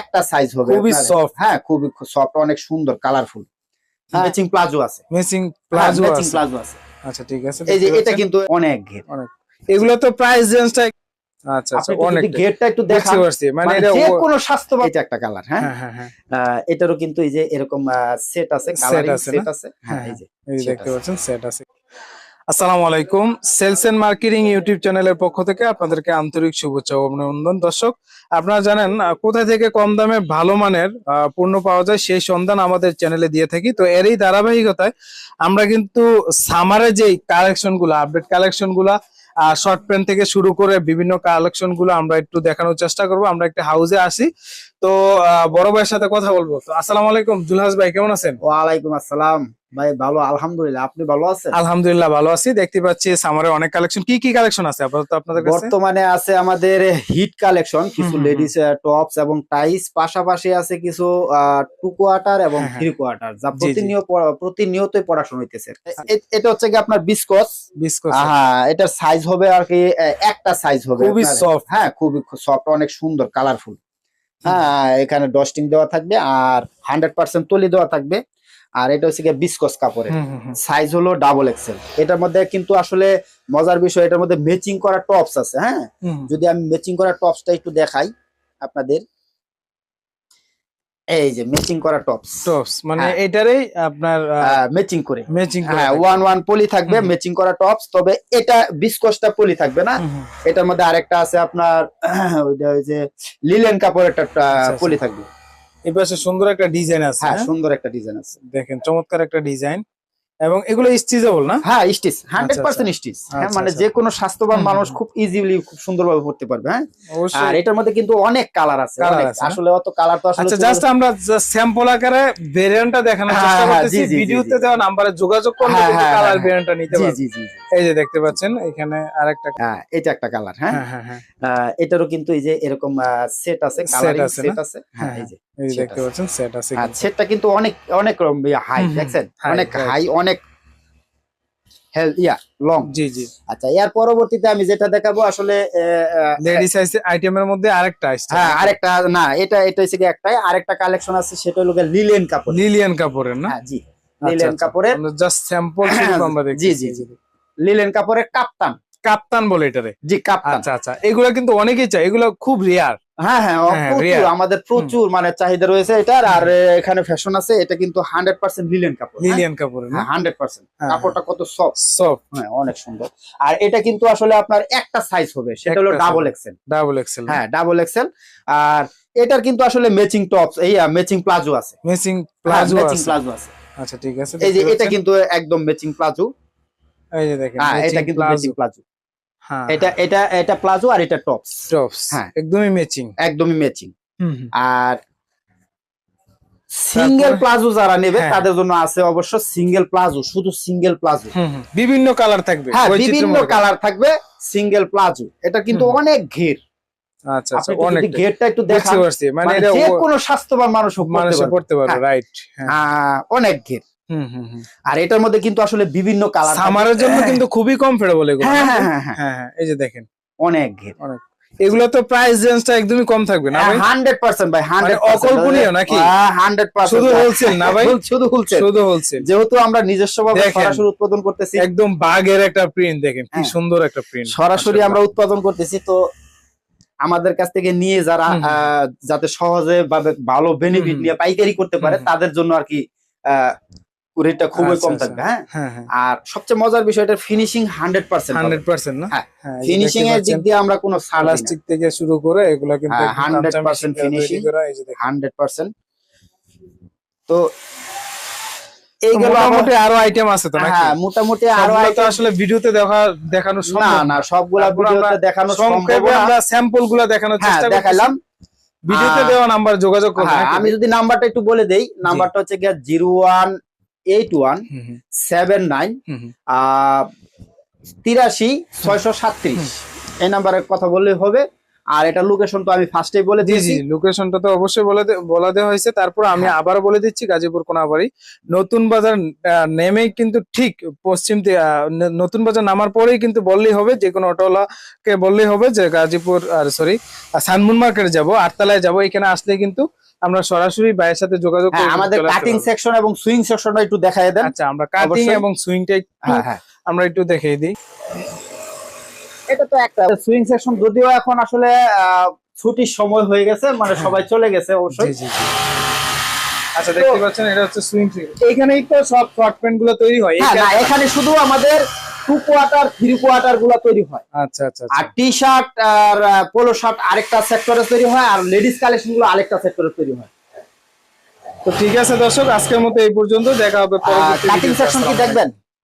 একটা সাইজ হবে খুবই সফট হ্যাঁ খুবই সফট অনেক সুন্দর কালারফুল হ্যাঁ। ম্যাচিং প্লাজো আছে। মেসিং প্লাজো ম্যাচিং প্লাজো আছে। আচ্ছা ঠিক আছে। এই যে এটা কিন্তু অনেক ঘের। অনেক। এগুলো তো প্রাইস রেঞ্জটা আচ্ছা আচ্ছা অনেক ঘেরটা একটু বুঝতে পারছি মানে মানে এটা যে কোনো স্বাস্থ্যবান এটা একটা কালার হ্যাঁ? হ্যাঁ হ্যাঁ হ্যাঁ। এটারও কিন্তু এই যে এরকম সেট আছে কালারিং সেট আছে হ্যাঁ এই যে এই যে দেখতে পাচ্ছেন সেট আছে। আসসালামু আলাইকুম। সেলস এন্ড মার্কেটিং ইউটিউব চ্যানেলের পক্ষ থেকে আপনাদেরকে আন্তরিক শুভেচ্ছা ও অভিনন্দন। দর্শক আপনারা জানেন আহ, কোথা থেকে কম দামে ভালো মানের পণ্য পাওয়া যায় সেই সন্ধান আমাদের চ্যানেলে দিয়ে থাকি। তো এরই ধারাবাহিকতায় আমরা কিন্তু সামারে যে কালেকশনগুলো আপডেট কালেকশনগুলা শর্ট প্যান্ট থেকে শুরু করে বিভিন্ন কালেকশনগুলো আমরা একটু দেখানোর চেষ্টা করব। আমরা একটা হাউসে আসি। তো বড় ভাইয়ের সাথে কথা বলব। তো আসসালামু আলাইকুম জুলহাস ভাই কেমন আছেন? ওয়ালাইকুম আসসালাম। ভাই ভালো আলহামদুলিল্লাহ। আপনি ভালো আছেন? আলহামদুলিল্লাহ ভালো আছি। দেখতে পাচ্ছি সামারে অনেক কালেকশন কি কি কালেকশন আছে আপাতত আপনাদের কাছে? বর্তমানে আছে আমাদের হিট কালেকশন কিছু লেডিস টপস এবং টাইস পাশাপাশি আছে কিছু টু কোয়ার্টার এবং হ্যাঁ, হ্যাঁ। থ্রি কোয়ার্টার যা জি, জি। প্রতিনিয়ত প্রতিনিয়তই পড়াশোনা হইতেছে। এটা হচ্ছে কি আপনার বিস্কস বিস্কুট হ্যাঁ। এটার সাইজ হবে আর কি একটা সাইজ হবে। খুবই সফট হ্যাঁ খুবই সফট অনেক সুন্দর কালারফুল হ্যাঁ এখানে ডস্টিং দেওয়া থাকবে আর হান্ড্রেড পার্সেন্ট তলি দেওয়া থাকবে। আর এটা হচ্ছে গিয়ে বিস্কস কাপড়ের। সাইজ হলো ডাবল এক্সেল এটার মধ্যে কিন্তু আসলে মজার বিষয় এটার মধ্যে ম্যাচিং করা টপস আছে হ্যাঁ। যদি আমি ম্যাচিং করা টপসটা একটু দেখাই আপনাদের। এই যে ম্যাচিং করা টপস টপস মানে হ্যাঁ। এটারই আপনার ম্যাচিং করে। ম্যাচিং হ্যাঁ ওয়ান ওয়ান পলি থাকবে ম্যাচিং করা টপস তবে এটা বিস্কসটা পলি থাকবে না। এটার মধ্যে আরেকটা আছে আপনার ওইটা ওই যে লিলেন কাপড় একটা আচ্ছা। পলি থাকবে। এই পাশে সুন্দর একটা ডিজাইন আছে হ্যাঁ হ্যাঁ? সুন্দর একটা ডিজাইন আছে। দেখেন চমৎকার একটা ডিজাইন। এবং এগুলো স্টিচেবল না? হ্যাঁ স্টিচ হান্ড্রেড আচ্ছা, পার্সেন্ট স্টিচ। হ্যাঁ আচ্ছা, মানে আচ্ছা। যে কোনো স্বাস্থ্যবান মানুষ খুব ইজিলি খুব সুন্দরভাবে পড়তে পারবে হ্যাঁ? আর এটার মধ্যে কিন্তু অনেক কালার আছে না? আসলে অত কালার তো আসলে আচ্ছা জাস্ট আমরা স্যাম্পল আকারে ভেরিয়েন্টটা দেখানোর হ্যাঁ, চেষ্টা হ্যাঁ, করতেছি। ভিডিওতে দেওয়া নাম্বারে যোগাযোগ করলে হ্যাঁ, কিন্তু হ্যাঁ, কালার হ্যাঁ। ভেরিয়েন্টটা নিতে পারবেন। জি জি জি। এই যে দেখতে পাচ্ছেন এখানে আরেকটা হ্যাঁ এটা একটা কালার হ্যাঁ? হ্যাঁ হ্যাঁ হ্যাঁ। এটারও কিন্তু এই যে এরকম সেট আছে কালারিং সেট আছে হ্যাঁ এই যে। এই দেখতে পাচ্ছেন সেট আছে হ্যাঁ কিন্তু। সেটটা কিন্তু অনেক অনেক হাই দেখছেন? অনেক হাই অনেক হেল ইয়া লং জি জি। আচ্ছা এর পরবর্তীতে আমি যেটা দেখাবো আসলে আইটেমের মধ্যে আরেকটা আসছে হ্যাঁ আরেকটা না এটা এটা হচ্ছে একটাই। আরেকটা কালেকশন আছে সেটা হলো লিলেন কাপড় কাপড়ের। না? হ্যাঁ জি। লিলেন কাপড়ের। জাস্ট স্যাম্পল আমরা দেখছি জি, জি, জি। লিলেন কাপড়ের কাপ্তান। কাপ্তান বলে এটারে। জি কাপ্তান। আচ্ছা আচ্ছা। এগুলো কিন্তু অনেকেই চায়। এগুলো খুব রেয়ার হ্যাঁ হ্যাঁ হ্যাঁ, প্রচুর আমাদের প্রচুর মানে চাহিদা রয়েছে এটার আর এখানে ফ্যাশন আছে এটা কিন্তু হান্ড্রেড পার্সেন্ট লিলেন কাপড় কাপড়ের না? হান্ড্রেড পার্সেন্ট হ্যাঁ, কাপড়টা কত সফট সফট হ্যাঁ অনেক সুন্দর। আর এটা কিন্তু আসলে আপনার একটা সাইজ হবে সেটা হলো ডাবল। এক্সেল ডাবল এক্সেল হ্যাঁ। ডাবল এক্সেল আর এটার কিন্তু আসলে ম্যাচিং টপস এই ম্যাচিং প্লাজো আছে। মেসিং প্লাজো আছে। প্লাজো আছে। আচ্ছা ঠিক আছে এই যে এটা কিন্তু একদম ম্যাচিং প্লাজো এই যে দেখেন হ্যাঁ এটা কিন্তু ম্যাচিং প্লাজো হ্যাঁ এটা এটা এটা প্লাজো আর এটা টপস। টপস হ্যাঁ। একদমই ম্যাচিং একদমই ম্যাচিং। আর সিঙ্গেল প্লাজো যারা নেবে হ্যাঁ। তাদের জন্য আছে অবশ্য সিঙ্গেল প্লাজো শুধু সিঙ্গেল প্লাজো। বিভিন্ন কালার থাকবে হ্যাঁ বিভিন্ন কালার থাকবে সিঙ্গেল প্লাজো। এটা কিন্তু অনেক ঘের। আচ্ছা আচ্ছা অনেক ঘেরটা একটু বুঝতে মানে মানে যে কোনো স্বাস্থ্যবান মানুষ মানুষ পড়তে পারবে হ্যাঁ। রাইট অনেক ঘের। আর এটার মধ্যে কিন্তু আসলে বিভিন্ন কালার সামারের জন্য কিন্তু খুবই কমফোর্টেবল এগুলো। হ্যাঁ হ্যাঁ হ্যাঁ হ্যাঁ। হ্যাঁ হ্যাঁ এই যে দেখেন। অনেক ঘের। অনেক। এগুলো তো প্রাইস রেঞ্জটা একদমই কম থাকবে না ভাই? হান্ড্রেড পার্সেন্ট ভাই হান্ড্রেড মানে অকল্পনীয় নাকি? হান্ড্রেড শুধু wholesale না ভাই? শুধু হোলসেল শুধু হোলসেল যেহেতু আমরা নিজস্ব ভাবে সরাসরি উৎপাদন করতেছি। একদম বাঘের একটা প্রিন্ট দেখেন কি হ্যাঁ। সুন্দর একটা প্রিন্ট সরাসরি আমরা উৎপাদন করতেছি তো আমাদের কাছ থেকে নিয়ে যারা যাতে সহজে ভালো বেনিফিট নিয়ে পাইকারি করতে পারে। তাদের জন্য আর কি রেটটা খুবই কম আচ্ছা। থাকবে হ্যাঁ? হ্যাঁ হ্যাঁ। আর সবচেয়ে মজার বিষয় এটা finishing hundred percent hundred percent না? হ্যাঁ, হ্যাঁ ফিনিশিং এর দিক দিয়ে আমরা কোনো প্লাস্টিক থেকে শুরু করে এগুলা কিন্তু হ্যাঁ, 100% finishing। হান্ড্রেড হান্ড্রেড পার্সেন্ট তো মোটামুটি আরও আইটেম আছে তো নাকি? হ্যাঁ মোটামুটি আরও সবগুলো item- আসলে ভিডিওতে দেখা দেখানো না সম্ভব না সবগুলা তারপর ভিডিওতে দেখানো সম্ভব না। আমরা স্যাম্পলগুলা দেখানোর চেষ্টা দেখালাম ভিডিওতে দেওয়া নাম্বার যোগাযোগ করবেন হ্যাঁ, আমি যদি নাম্বারটা একটু বলে দেই নাম্বারটা হচ্ছে গিয়া zero one eight one seven nine. তিরাশি ছয়শো সাতত্রিশ। এই নাম্বারে কথা বললে হবে। আর এটা লোকেশন তো আমি ফার্স্টেই বলে দিয়েছি। লোকেশনটা তো অবশ্যই বলে বলা দেওয়া হয়েছে। তারপর আমি হ্যাঁ। আবারও বলে দিচ্ছি গাজীপুর কোনাবাড়ি। নতুন বাজার নেমেই কিন্তু ঠিক পশ্চিম নতুন বাজার নামার পরেই কিন্তু বললেই হবে যে কোনো অটোওয়ালাকে বললেই হবে যে গাজীপুর আর সরি সানমুন মার্কেটে যাব আটতলায় যাব এখানে আসলে কিন্তু আমরা সরাসরি ভাইয়ের সাথে যোগাযোগ হ্যাঁ আমাদের কাটিং সেকশন এবং সুইং সেকশনটা একটু দেখাই দেন। আচ্ছা আমরা কাটিং। এবং সুইংটা হ্যাঁ হ্যাঁ। আমরা একটু দেখিয়ে দিই। এটা তো একটা। সুইং সেকশন যদিও এখন আসলে আহ, ছুটির সময় হয়ে গেছে মানে হ্যাঁ। সবাই চলে গেছে অবশ্যই। আচ্ছা দেখতে পাচ্ছেন এটা হচ্ছে সুইং এইখানেই তো সব শর্ট প্যান্টগুলো তৈরি হয়। হ্যাঁ না এখানে শুধু আমাদের টু কোয়ার্টার থ্রি কোয়ার্টারগুলো তৈরি হয়। আচ্ছা আচ্ছা আর আচ্ছা। টি শার্ট আর পোলো শার্ট আরেকটা সেক্টরে তৈরি হয় আর লেডিস কালেকশনগুলো আরেকটা সেক্টরে তৈরি হয়। তো ঠিক আছে দর্শক আজকের মতো এই পর্যন্ত। দেখা হবে কাটিং সেকশন কি দেখবেন?